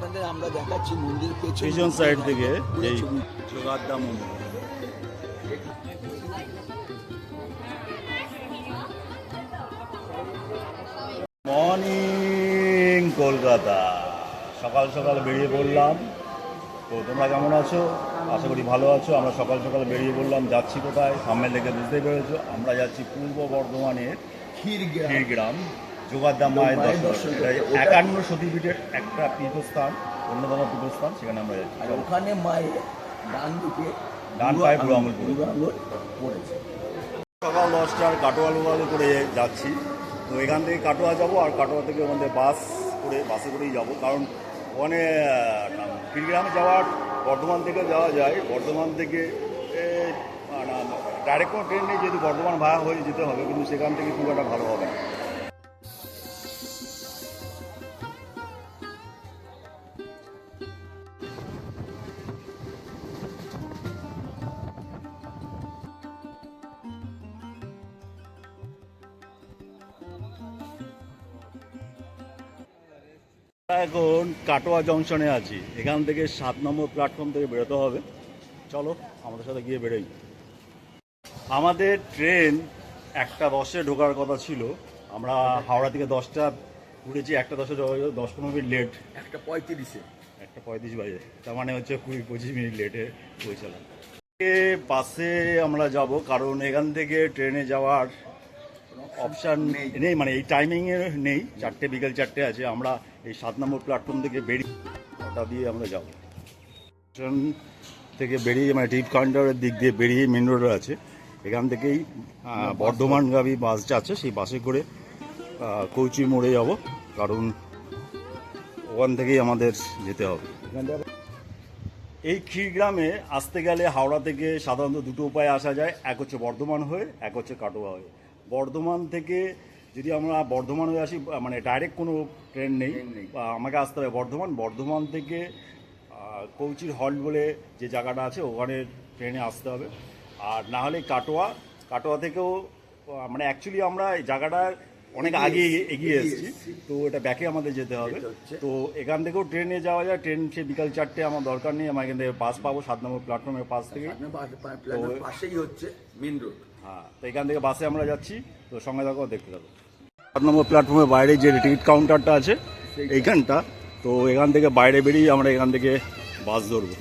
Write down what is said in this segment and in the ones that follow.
আপনাদের আমরা দেখাচ্ছি মন্দির পেছন। সাইড থেকে এই ছবি। মন্দির। মর্নিং কলকাতা। সকাল সকাল বেরিয়ে পড়লাম। তো তোমরা কেমন আছো? আশা করি ভালো আছো। আমরা সকাল সকাল বেরিয়ে পড়লাম। যাচ্ছি কোথায়? সামনে থেকে বুঝতেই পেরেছ। আমরা যাচ্ছি পূর্ব বর্ধমানের ক্ষীরগ্রাম। যোগাদ্দা মায়ের দর্শন। একান্ন সতীপীঠের একটা পীঠস্থান অন্যতম পীঠস্থান সেখানে আমরা যাচ্ছি। আর ওখানে মায়ের ডান দিকে ডান পায়ে বুড়ো আঙুল- আঙুল বুড়ো আঙুল পড়েছে। সকাল দশটার কাটোয়া লোকালে করে যাচ্ছি। তো এখান থেকে কাটোয়া যাব আর কাটোয়া থেকে আমাদের বাস করে বাসে করেই যাব। কারণ ওখানে ফিরগ্রামে যাওয়ার বর্ধমান থেকে যাওয়া যায়। বর্ধমান থেকে ডাইরেক্ট কোনো ট্রেন নেই যেহেতু বর্ধমান ভাড়া হয়ে যেতে হবে কিন্তু সেখান থেকে খুব একটা ভালো হবে এখন কাটোয়া জংশনে আছি। এখান থেকে সাত নম্বর প্ল্যাটফর্ম থেকে বেরোতে হবে। চলো আমাদের সাথে গিয়ে বেরোই। আমাদের ট্রেন একটা দশে ঢোকার কথা ছিল। আমরা হাওড়া থেকে দশটা উঠেছি একটা দশে দশ পনেরো মিনিট লেট একটা পঁয়ত্রিশে। একটা পঁয়ত্রিশ বাজে। তার মানে হচ্ছে কুড়ি পঁচিশ মিনিট লেটে পৌঁছালাম। বাসে আমরা যাব কারণ এখান থেকে ট্রেনে যাওয়ার অপশান নেই। মানে এই টাইমিংয়ে নেই। চারটে বিকেল চারটে আছে। আমরা এই সাত নম্বর প্ল্যাটফর্ম থেকে বেরিয়ে ওটা দিয়ে আমরা যাব। স্টেশন থেকে বেরিয়ে মানে টিপ কাউন্টারের দিক দিয়ে বেরিয়ে মেন রোড আছে। এখান থেকেই আহ, বর্ধমানগামী বাস যাচ্ছে সেই বাসে করে কৌচি মোড়ে যাব। কারণ ওখান থেকেই আমাদের যেতে হবে। এই ক্ষীরগ্রামে আসতে গেলে হাওড়া থেকে সাধারণত দুটো উপায়ে আসা যায়। এক হচ্ছে বর্ধমান হয়ে এক হচ্ছে কাটোয়া হয়ে। বর্ধমান থেকে যদি আমরা বর্ধমান হয়ে আসি মানে ডাইরেক্ট কোনো ট্রেন নেই আমাকে আসতে হবে বর্ধমান। বর্ধমান থেকে কৌচির হল্ট বলে যে জায়গাটা আছে ওখানে ট্রেনে আসতে হবে। আর না হলে কাটোয়া কাটোয়া থেকেও মানে অ্যাকচুয়ালি আমরা এই জায়গাটার অনেক আগে এগিয়ে এসেছি। তো এটা ব্যাকে আমাদের যেতে হবে। তো এখান থেকেও ট্রেনে যাওয়া যায়। ট্রেন সে বিকাল চারটে আমার দরকার নেই। আমার এখান থেকে পাস পাবো সাত নম্বর প্ল্যাটফর্মের পাশ থেকে। পাশেই হচ্ছে মেন রোড হ্যাঁ তো এখান থেকে বাসে আমরা যাচ্ছি। তো সঙ্গে থাকো দেখতে থাকো। সাত নম্বর প্ল্যাটফর্মের বাইরে যে টিকিট কাউন্টারটা আছে, এইখানটা, তো এখান থেকে বাইরে বেরিয়ে আমরা এখান থেকে বাস ধরবো।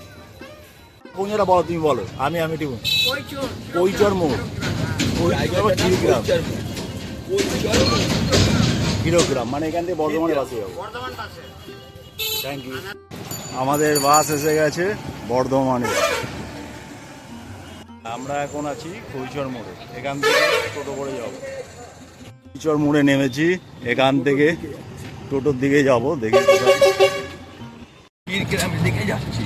কোন বলো, তুমি বলো। আমি আমি ঠিক কৈচর মোড়। কিলোগ্রাম। মানে এখান থেকে বর্ধমানে বাসে যাব। থ্যাংক ইউ আমাদের বাস এসে গেছে বর্ধমানে। আমরা এখন আছি কৈচর মোড়ে। এখান থেকে টোটো করে যাব। কৈচর মোড়ে নেমেছি এখান থেকে টোটোর দিকে যাব দেখি ক্ষীরগ্রামের দিকে যাচ্ছি।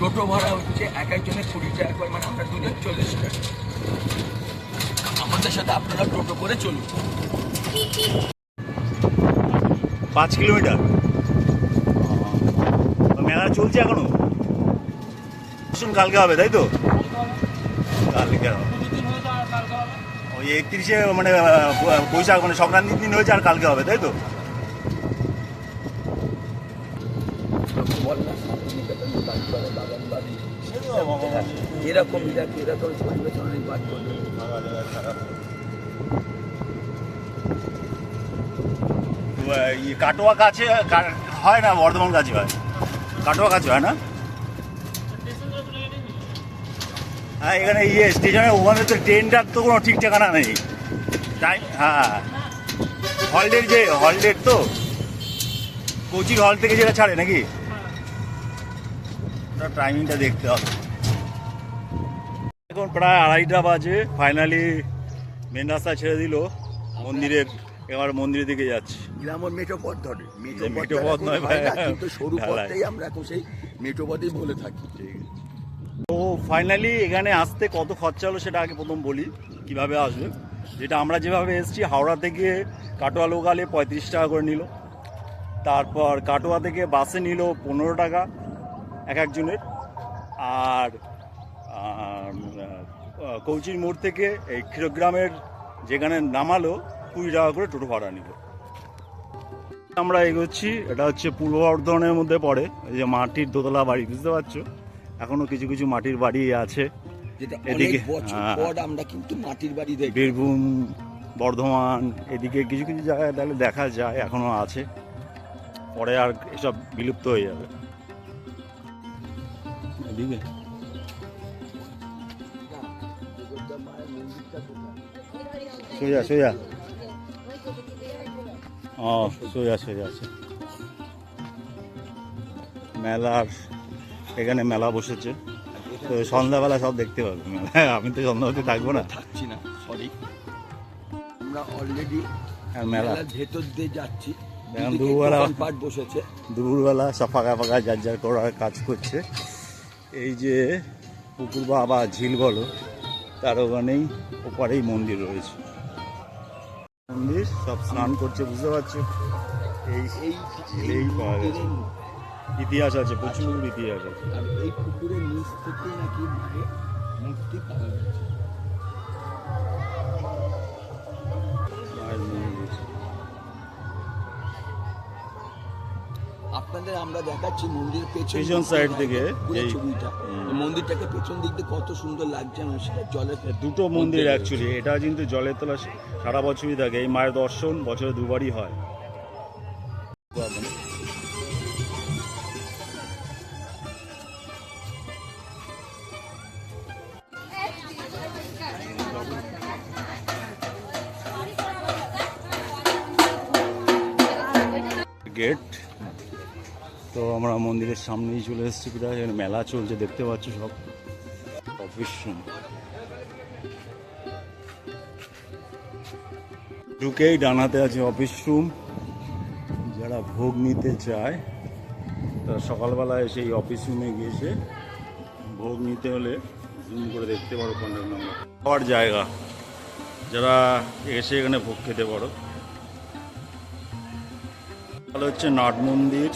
টোটো ভাড়া হচ্ছে এক একজনের কুড়ি টাকা করে মানে আমরা দুজন চল্লিশ টাকা। আমাদের সাথে আপনারা টোটো করে চলুন। পাঁচ কিলোমিটার। মেলা চলছে এখনও? শুন কালকে হবে তাই তো? কালকে হবে। একত্রিশে মানে বৈশাখ মানে সংক্রান্তির দিন হয়েছে আর কালকে হবে তাই তো? এরকম এরকম পরিবেশ অনেক বাদ কাটোয়া কাছে হয় না বর্ধমান কাছে হয়। কাটোয়া কাছে হয় না? হ্যাঁ এখানে ইয়ে স্টেশনে ওখানে তো ট্রেনটার তো কোনো ঠিক ঠিকানা নেই। টাইম হ্যাঁ। হলডের যে হলডের তো? কোচিং হল থেকে যেটা ছাড়ে নাকি? টাইমিংটা দেখতে হবে। এখন প্রায় আড়াইটা বাজে ফাইনালি মেন রাস্তা ছেড়ে দিল। মন্দিরের এবার মন্দিরের দিকে যাচ্ছি। গ্রামের মেঠো পথ ধরে মেঠো পথ নয় ভাই, কিন্তু সরু। পথটাই আমরা এখন সেই মেঠো পথেই বলে থাকি। তো ফাইনালি এখানে আসতে কত খরচা হলো সেটা আগে প্রথম বলি, কীভাবে আসবে। যেটা আমরা যেভাবে এসেছি, হাওড়া থেকে কাটোয়া লোকালে পঁয়ত্রিশ টাকা করে নিল। তারপর কাটোয়া থেকে বাসে নিল পনেরো টাকা এক একজনের। আর কৌচির মোড় থেকে এই ক্ষীরগ্রামের যেখানে নামালো, কুড়ি টাকা করে টোটো ভাড়া নিল। আমরা এগোচ্ছি, এটা হচ্ছে পূর্ব বর্ধমানের মধ্যে পড়ে, এই যে মাটির দোতলা বাড়ি, বুঝতে পারছ? এখনও কিছু কিছু মাটির বাড়ি আছে। যেটা এদিকে, হ্যাঁ। আমরা কিন্তু মাটির বাড়ি দেখি বীরভূম বর্ধমান এদিকে কিছু কিছু জায়গায় তাহলে দেখা যায় এখনও আছে। পরে আর এসব বিলুপ্ত হয়ে যাবে। এদিকে। সোজা সোজা। ও সোজা সোজা আছে মেলার এখানে মেলা বসেছে। তো সন্ধ্যাবেলা সব দেখতে পাবে। মেলা আমি তো সন্ধ্যাবতী থাকব না। থাকছি না সরি আমরা অলরেডি আর মেলা। ভেতর দিয়ে যাচ্ছি। দুপুরবেলা- দোকানপাট বসেছে। দুপুরবেলা সব ফাঁকা ফাঁকা যার যার করার কাজ করছে। এই যে পুকুর বা বা ঝিল বলো তার ওখানেই ওপারেই মন্দির রয়েছে। মন্দির সব স্নান করছে বুঝতে পারছ? এই এই ঝিলেই পাওয়া গেছে ইতিহাস আছে প্রচুর ইতিহাস আছে। আর এই পুকুরের নিচ থেকে নাকি মায়ের মূর্তি পাওয়া গেছে। আপনাদের আমরা দেখাচ্ছি মন্দিরের পেছন পেছন দিক থেকে এই- ছবিটা। মন্দিরটাকে পেছন দিক দিয়ে কত সুন্দর লাগছে আমার সেটা জলের দুটো মন্দির অ্যাকচুয়ালি এটা কিন্তু জলের তলা সারা বছরই থাকে। এই মায়ের দর্শন বছরে দুবারই হয়। সামনেই চলে এসেছি প্রায় এখানে মেলা চলছে দেখতে পাচ্ছ সব। অফিস রুম ঢুকেই ডানাতে আছে অফিস রুম যারা ভোগ নিতে চায় তারা সকালবেলা এসে এই অফিস রুমে গিয়েছে। ভোগ নিতে হলে জুম করে দেখতে পারো কন্ট্যাক্ট নাম্বার। খাওয়ার জায়গা। যারা এসে এখানে ভোগ খেতে পারো। তাহলে হচ্ছে নাট মন্দির।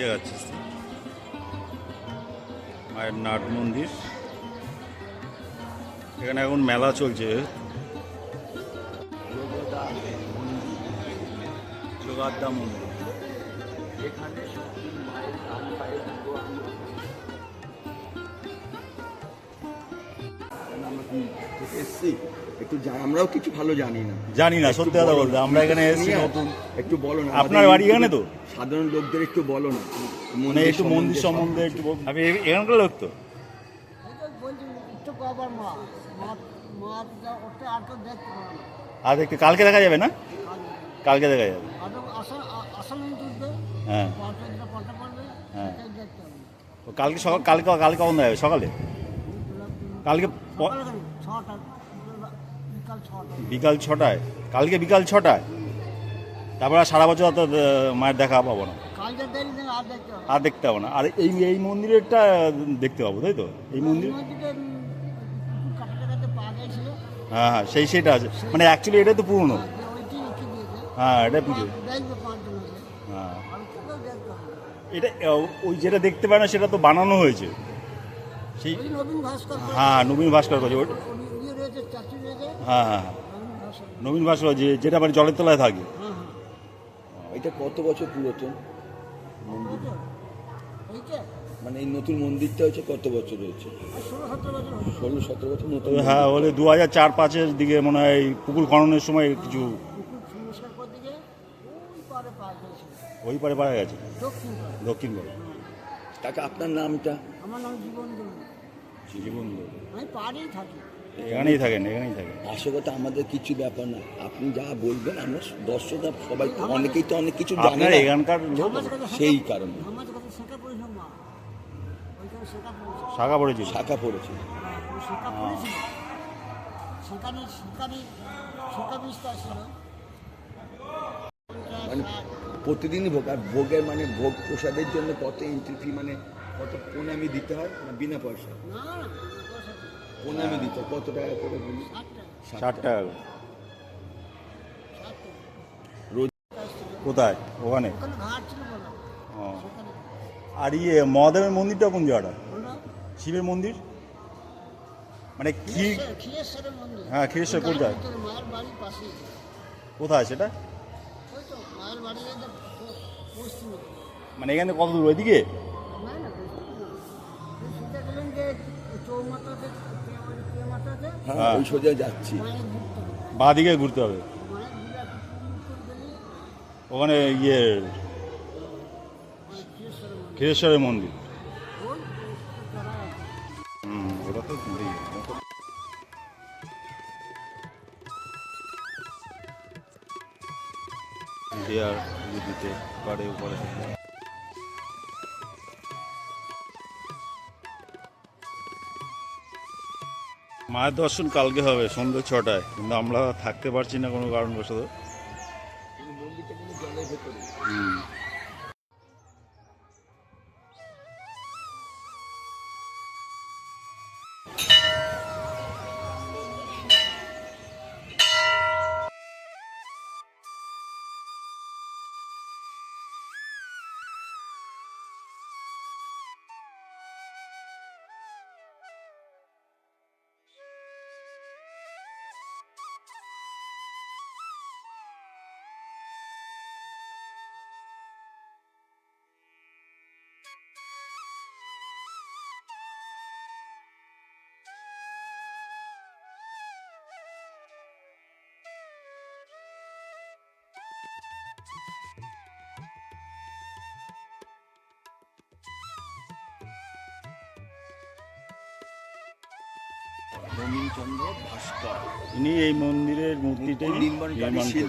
দেখাচ্ছিস তুই? মায়ের নাট মন্দির। এখানে এখন মেলা চলছে। মন্দির। এখানে এসছি। একটু আমরাও কিছু ভালো জানি না। জানি না সত্যি কথা বলতে আমরা এখানে এসেছি নতুন একটু বলো না আপনার বাড়ি এখানে তো? সাধারণ লোকদের একটু বলো না। মানে একটু মন্দির সম্বন্ধে একটু আমি এখানকার লোক তো? আর একটু কালকে দেখা যাবে না? কালকে দেখা যাবে। হ্যাঁ। হ্যাঁ। কালকে সকাল কালকে কালকে কখন দেখা যাবে? সকালে? কালকে ছটা বিকাল ছটায়। কালকে বিকাল ছটায়? তারপরে আর সারা বছর অত মায়ের দেখা পাবো না। আর দেখতে পাবো না। আর এই এই মন্দিরেরটা দেখতে পাবো তাই তো? এই মন্দির হ্যাঁ হ্যাঁ সেই সেটা আছে। মানে অ্যাকচুয়ালি এটা তো পুরনো। হ্যাঁ এটা পুজো। হ্যাঁ। এটা ওই যেটা দেখতে পায় না সেটা তো বানানো হয়েছে। সেই হ্যাঁ নবীন ভাস্কর করছে ওটা- উনি উনি রয়েছে চাচি রয়েছে হ্যাঁ হ্যাঁ হ্যাঁ। নবীন ভাস্কর যে যেটা মানে জলের তলায় থাকে। এটা কত বছর পুরাতন মন্দির? মানে এই নতুন মন্দিরটা হচ্ছে কত বছর হয়েছে? ষোলো সতেরো বছর নতুন হ্যাঁ বলে দু হাজার চার পাঁচের দিকে মনে হয় পুকুর খননের সময় কিছু ওই পারে পারা গেছে? দক্ষিণ পাড়ে কাকা আপনার নামটা? আমার নাম জীবন জীবন আমি পাড়েই থাকি। এখানেই থাকেন এখানেই থাকেন। আসলে আমাদের কিছু ব্যাপার না। আপনি যা বলবেন আমরা দর্শকরা সবাই অনেকেই তো অনেক কিছু জানে না। এখানকার লোক। সেই কারণে। শেখা পড়েছে শাখা পড়েছে সেখানে সেখানে বিস্তার ছিল মানে প্রতিদিনই ভোগ আর ভোগের মানে ভোগ প্রসাদের জন্য কত এন্ট্রি ফি মানে কত প্রণামী দিতে হয়? না বিনা পয়সা না প্রণামী দিতে কত টাকা করে ষাটটা ষাট টাকা রোজ কোথায়? ওখানে? আর ইয়ে মহাদেবের মন্দিরটা কোন জায়গাটা? শিবের মন্দির? মানে কি হ্যাঁ, ক্ষীরেশ্বর পাশে কোথায় সেটা? মানে এখানে কত দূর ওইদিকে? হ্যাঁ ওই সোজা যাচ্ছি। মায়ের ঘুরতে হবে। ওখানে ইয়ে মন্দির। ক্ষীরেশ্বরের মন্দির ওটা তো দিতে পারে উপরে মায়ের দর্শন কালকে হবে সন্ধ্যে ছটায়। কিন্তু আমরা থাকতে পারছি না কোনো কারণবশত। ভাস্কর। ইনি এই মন্দিরের মূর্তিটাই নির্মাণ করেছেন।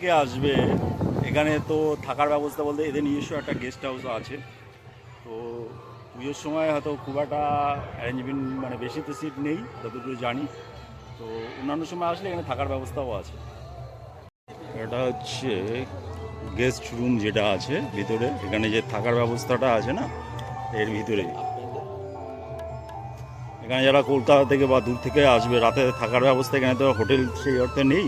কে আসবে? এখানে তো থাকার ব্যবস্থা বলতে এদের নিজস্ব একটা গেস্ট হাউস আছে। তো পুজোর সময় হয়তো খুব একটা অ্যারেঞ্জমেন্ট মানে বেশি তো সিট নেই যতটুকু জানি। তো অন্যান্য সময় আসলে এখানে থাকার ব্যবস্থাও আছে। এটা হচ্ছে গেস্ট রুম যেটা আছে ভিতরে। এখানে যে থাকার ব্যবস্থাটা আছে না এর ভিতরেই এখানে যারা কলকাতা থেকে বা দূর থেকে আসবে, রাতে থাকার ব্যবস্থা এখানে তো হোটেল সেই অর্থে নেই।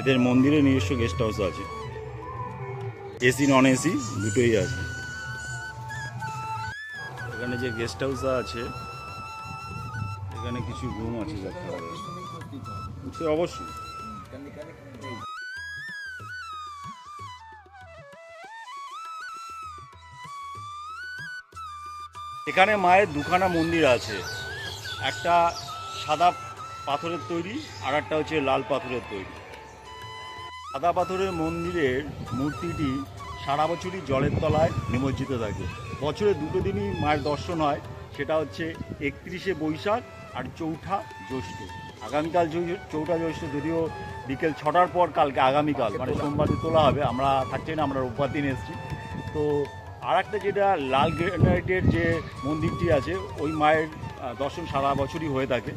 এদের মন্দিরে নিজস্ব গেস্ট হাউস আছে। এসি নন এসি দুটোই আছে। এখানে যে গেস্ট হাউস আছে, এখানে কিছু রুম আছে সে অবশ্যই। এখানে মায়ের দুখানা মন্দির আছে। একটা সাদা পাথরের তৈরি, আর একটা হচ্ছে লাল পাথরের তৈরি। সাদা পাথরের মন্দিরের মূর্তিটি সারা বছরই জলের তলায় নিমজ্জিত থাকে। বছরে দুটো দিনই মায়ের দর্শন হয়, সেটা হচ্ছে একত্রিশে বৈশাখ আর চৌঠা জ্যৈষ্ঠ। আগামীকাল চৌঠা জ্যৈষ্ঠ, যদিও বিকেল ছটার পর কালকে আগামীকাল মানে সোমবার তোলা হবে, আমরা থাকছি না, আমরা রোববার দিন এসেছি। তো আর একটা যেটা লাল গ্রেনাইটের যে মন্দিরটি আছে, ওই মায়ের দর্শন সারা বছরই হয়ে থাকে।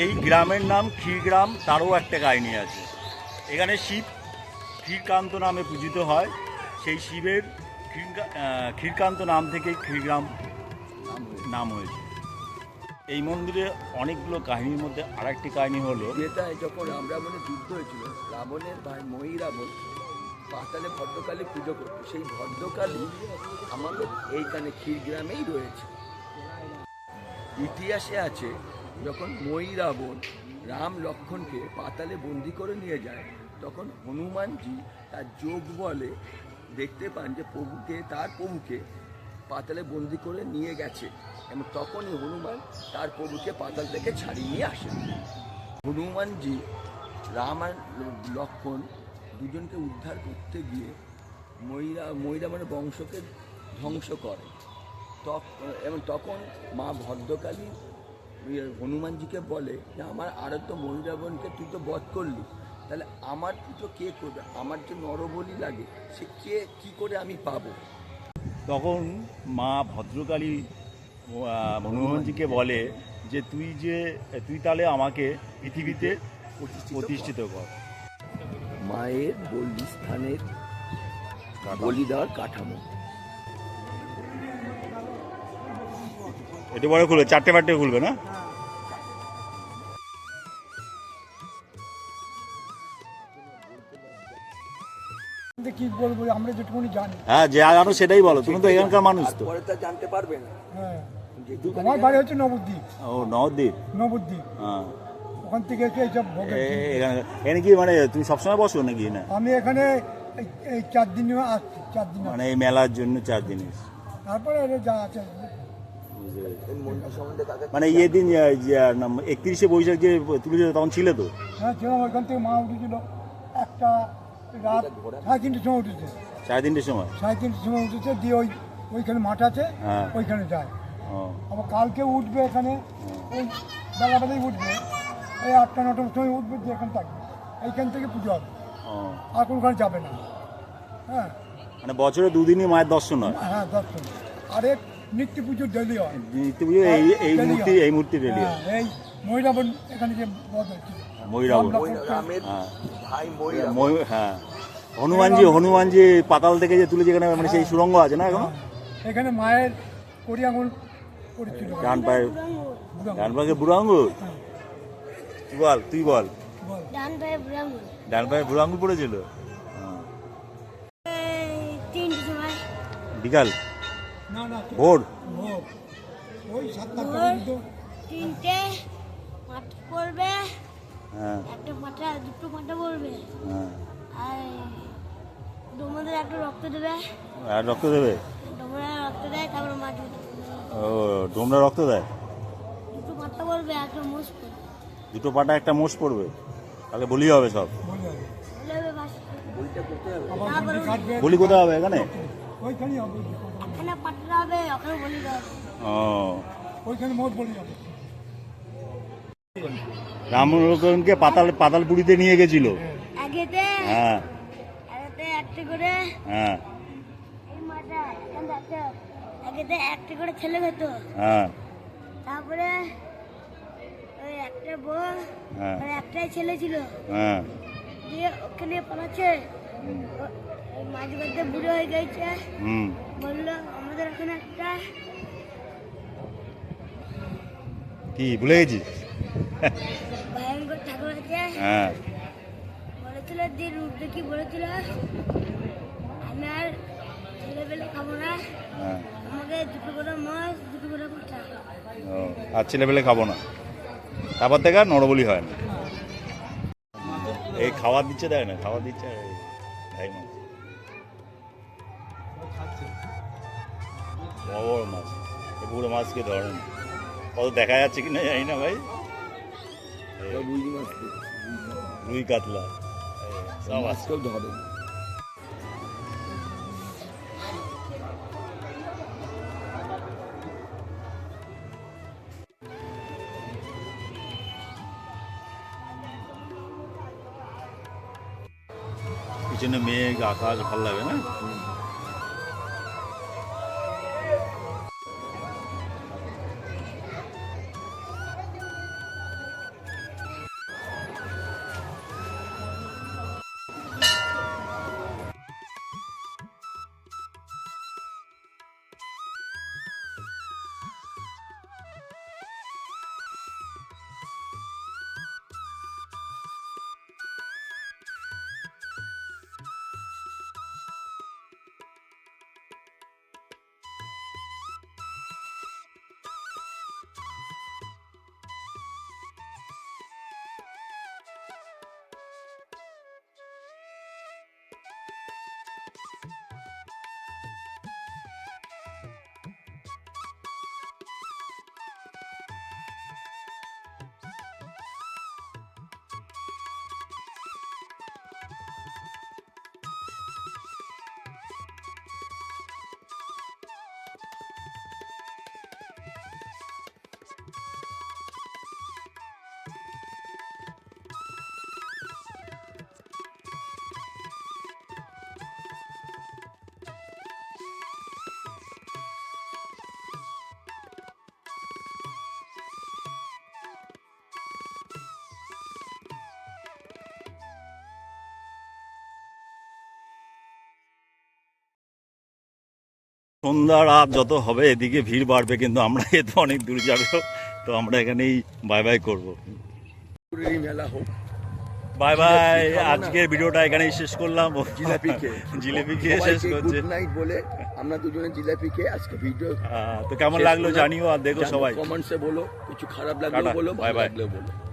এই গ্রামের নাম ক্ষীরগ্রাম, তারও একটা কাহিনী আছে। এখানে শিব ক্ষীরকান্ত নামে পূজিত হয়। সেই শিবের ক্ষীরকান্ত নাম থেকেই ক্ষীরগ্রাম নাম হয়েছে। এই মন্দিরে অনেকগুলো কাহিনীর মধ্যে আরেকটি কাহিনী হলো যেটা যখন রাম রাবণের যুদ্ধ হয়েছিল, রাবণের ভাই মহি রাবণ পাতালে ভদ্রকালী পুজো করতো। সেই ভদ্রকালী আমাদের এইখানে ক্ষীরগ্রামেই রয়েছে। ইতিহাসে আছে, যখন মই রাবণ রাম লক্ষণকে পাতালে বন্দি করে নিয়ে যায়, তখন হনুমানজি তার যোগ বলে দেখতে পান যে প্রভুকে, তার প্রভুকে পাতালে বন্দি করে নিয়ে গেছে। এবং তখনই হনুমান তার প্রভুকে পাতাল থেকে ছাড়িয়ে নিয়ে আসেন হনুমানজি রাম আর লক্ষণ দুজনকে উদ্ধার করতে গিয়ে ময়রা ময়রা মানে বংশকে ধ্বংস করে। এবং তখন মা ভদ্রকালী ইয়ে হনুমানজিকে বলে যে আমার আরাধ্য মহিরাবনকে তুই তো বধ করলি। তাহলে আমার পুজো কে করবে? আমার যে নরবলি লাগে সে কে কী করে আমি পাবো? তখন মা ভদ্রকালী হনুমানজিকে বলে যে তুই যে তুই তাহলে আমাকে পৃথিবীতে প্রতিষ্ঠিত কর। মায়ের বলি স্থানের বলি দেওয়ার কাঠামো। একটু বড় খুলবে চারটে পারটে খুলবে না? কি বলব আমরা যেটুকুনি জানি। হ্যাঁ যে জানো সেটাই বলো তুমি তো এখানকার মানুষ তো। পরে তা জানতে পারবে না। হ্যাঁ। বাড়ি হচ্ছে নবদ্বীপ। ও নবদ্বীপ? নবদ্বীপ। হ্যাঁ। ওখান থেকে এসে এইসব এখানে এখানে কি মানে তুমি সবসময় বসো নাকি না আমি এখানে এই- এই চার দিন আসছি চার দিন মানে এই মেলার জন্য চার দিন তারপরে যা আছে এই মন্দির সম্বন্ধে কাকে মানে ইয়ে দিন একত্রিশে বৈশাখ যে তুলেছে তখন ছিল তো? হ্যাঁ ছিলাম ওইখান থেকে মা উঠেছিল। একটা রাত সাড়ে তিনটের সময় উঠেছে। সাড়ে তিনটের সময়? সাড়ে তিনটের সময় উঠেছে দিয়ে ওই ওইখানে মাঠ আছে হ্যাঁ। ওইখানে যায়। আবার কালকে উঠবে এখানে ওই বেলাবেলাই উঠবে এই আটটা নটার সময় উঠবে দিয়ে এখানে থাকবে। এইখান থেকে পুজো হবে। আর কোনখানে যাবে না। হ্যাঁ। মানে বছরে দুদিনই মায়ের দর্শন হয়? হ্যাঁ দর্শন। আরে নিত্য পুজো ডেলি হয়। নিত্য পুজো এই এই মূর্তি এই মূর্তি রেডি হ্যাঁ, এই এখানে যে বধ হচ্ছে। ময়ূরাবন। ময়ূর- হ্যাঁ। ভাই ময়ূর ময়ূর হ্যাঁ। হনুমানজি হনুমানজি পাতাল থেকে যে তুলে যেখানে মানে সেই সুরঙ্গ আছে না এখন? এখানে মায়ের করেছিল ডান পায়ে ডান পায়ে বুড়ো আঙ্গুর তুই বল তুই বল। ডান পায়ে ব্রাহ্মণ ডান পায়ে বুড়ো আঙ্গুর পড়েছিল? হ্যাঁ। বিকাল। ভোর। তিনটে পাট পড়বে হ্যাঁ। একটা দুটো পাটা পড়বে। হ্যাঁ। আর একটা রক্ত দেবে। আর রক্ত দেবে? রক্ত দেয় তারপর মাছ ও ডোমরা রক্ত দেয়? দুটো পাটা পড়বে একটা মোষ পড়বে। দুটো পাটা একটা মোষ পড়বে? তাহলে বলি হবে সব। বলি কোথায় হবে এখানে? ও। ওইখানে মোট বলি যাবে। রামলোকনকে পাতাল পাতালপুরিতে নিয়ে গেছিল। আগেতে? হ্যাঁ। আগেতে একটা করে? হ্যাঁ। এই মাটা এখানে একটা আগেতে একটা করে ছেলে খেত হ্যাঁ। তারপরে ওই একটা বউ হ্যাঁ। আর একটাই ছেলে ছিল। হ্যাঁ। দিয়ে ওখানে পালাচ্ছে মাঝ বুড়ো হয়ে গেছে। হুম। বলল আমাদের ওখানে একটা কি ভুলে গেছিস? ভয়ঙ্কর ঠাকুর আছে। হ্যাঁ। বলেছিল রূপ দেখি বলেছিল? আমি আর ছেলেবেলে খাব না। হ্যাঁ। আমাকে দুটো করে মাছ দুটো করে ও আর ছেলেবেলে খাব না। তারপর থেকে আর নরবলি হয় না। এই খাবার দিচ্ছে দেয় না খাবার দিচ্ছে। ভাই মাছ। বড় বড় মাছ। এই বুড়ো মাছকে ধরেন কত দেখা যাচ্ছে কি না জানি না ভাই। রুই কাতলা। সব আছে। মাছকেও ধরে পিছনে মেঘ আকাশ ভালো লাগে না? সন্ধ্যা রাত যত হবে এদিকে ভিড় বাড়বে কিন্তু আমরা এ তো অনেক দূর যাব তো আমরা এখানেই বাই বাই করব। মেলা হোক। বাই বাই আজকের ভিডিওটা এখানেই শেষ করলাম। জিলাপি খেয়ে। জিলিপি খেয়ে শেষ করছে। নাইট বলে আমরা দুজনে জিলাপি খেয়ে আজকে ভিডিও তো কেমন লাগল জানিও আর দেখো সবাই। কমেন্টসে বলো কিছু খারাপ লাগল বলো ভালো bye. বলো।